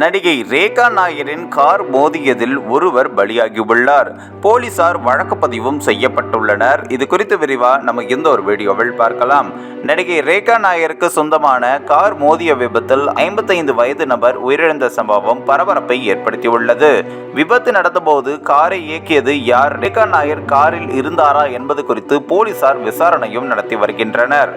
நடிகை ரேகா நாயரின் கார் மோதியதில் ஒருவர் பலியாகியுள்ளார். போலீசார் வழக்கு பதிவும் செய்யப்பட்டுள்ளனர். இது குறித்து விரிவா நம்ம இந்த ஒரு வீடியோவில் பார்க்கலாம். நடிகை ரேகா நாயருக்கு சொந்தமான கார் மோதிய விபத்தில் ஐம்பத்தைந்து வயது நபர் உயிரிழந்த சம்பவம் பரபரப்பை ஏற்படுத்தியுள்ளது. விபத்து நடந்தபோது காரை இயக்கியது யார்? ரேகா நாயர் காரில் இருந்தாரா என்பது குறித்து போலீசார் விசாரணையும் நடத்தி வருகின்றனர்.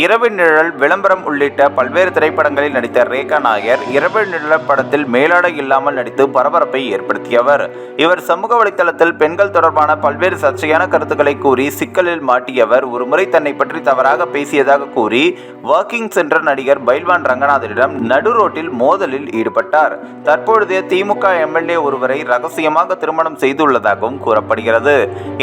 இரவு நிழல் விளம்பரம் உள்ளிட்ட பல்வேறு திரைப்படங்களில் நடித்த ரேகா நாயர் இரவு நிழல் படத்தில் மேலாடை இல்லாமல் நடித்து பரபரப்பை ஏற்படுத்தியவர். இவர் சமூக வலைதளத்தில் பெண்கள் தொடர்பான பல்வேறு சர்ச்சையான கருத்துக்களை கூறி சிக்கலில் மாட்டியவர். ஒருமுறை தன்னை பற்றி தவறாக பேசியதாக கூறி வாக்கிங் சென்ற நடிகர் பைல்வான் ரங்கநாதனிடம் நடு ரோட்டில் மோதலில் ஈடுபட்டார். தற்பொழுதைய திமுக எம்எல்ஏ ஒருவரை ரகசியமாக திருமணம் செய்துள்ளதாகவும் கூறப்படுகிறது.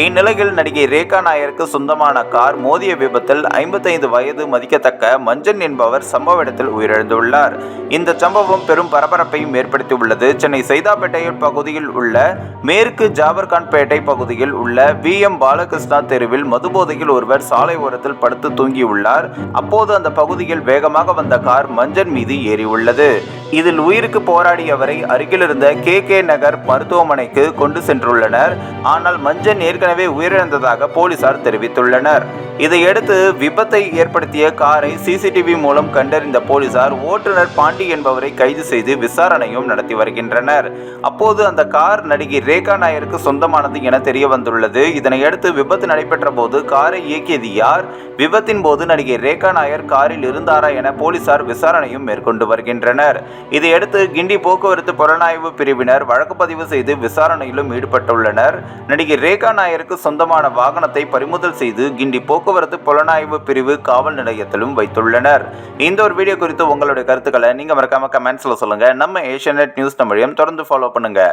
இந்நிலையில் நடிகை ரேகா நாயருக்கு சொந்தமான கார் மோதிய விபத்தில் ஐம்பத்தைந்து வயது மதிக்கத்தக்க மஞ்சன் என்பவர் சம்பவ இடத்தில் உயிரிழந்துள்ளார். இந்த சம்பவம் பெரும் பரபரப்பையும் ஏற்படுத்தியுள்ளது. சென்னை சைதாப்பேட்டையில் பகுதியில் உள்ள மேற்கு ஜாபர்கான்பேட்டை பகுதியில் உள்ள வி. எம். பாலகிருஷ்ணா தெருவில் மதுபோதையில் ஒருவர் சாலை ஓரத்தில் படுத்து தூங்கியுள்ளார். அப்போது அந்த பகுதியில் வேகமாக வந்த கார் மஞ்சன் மீது ஏறியுள்ளது. இதில் உயிருக்கு போராடியவரை அருகிலிருந்த கே கே நகர் மருத்துவமனைக்கு கொண்டு சென்றுள்ளனர். ஆனால் மஞ்சன் ஏற்கனவே உயிரிழந்ததாக போலீசார் தெரிவித்துள்ளனர். இதையடுத்து விபத்தை ஏற்படுத்திய காரை சிசிடிவி மூலம் கண்டறிந்த போலீசார் ஓட்டுநர் பாண்டி என்பவரை கைது செய்து விசாரணையும் நடத்தி வருகின்றனர். அப்போது அந்த கார் நடிகை ரேகா நாயருக்கு சொந்தமானது என தெரிய வந்துள்ளது இதனையடுத்து விபத்து நடைபெற்ற போது காரை இயக்கியது யார்? விபத்தின் போது நடிகை ரேகா நாயர் காரில் இருந்தாரா என போலீசார் விசாரணையும் மேற்கொண்டு வருகின்றனர். இதையடுத்து கிண்டி போக்குவரத்து புலனாய்வு பிரிவினர் வழக்கு பதிவு செய்து விசாரணையிலும் ஈடுபட்டுள்ளனர். நடிகை ரேகா நாயருக்கு சொந்தமான வாகனத்தை பறிமுதல் செய்து கிண்டி போக்குவரத்து புலனாய்வு பிரிவு காவல் நிலையத்திலும் வைத்துள்ளனர். இந்த ஒரு வீடியோ குறித்து உங்களுடைய கருத்துக்களை நீங்க மறக்காம கமெண்ட்ஸ்ல சொல்லுங்க. நம்ம ஏஷியநெட் நியூஸ் தமிழையும் தொடர்ந்து ஃபாலோ பண்ணுங்க.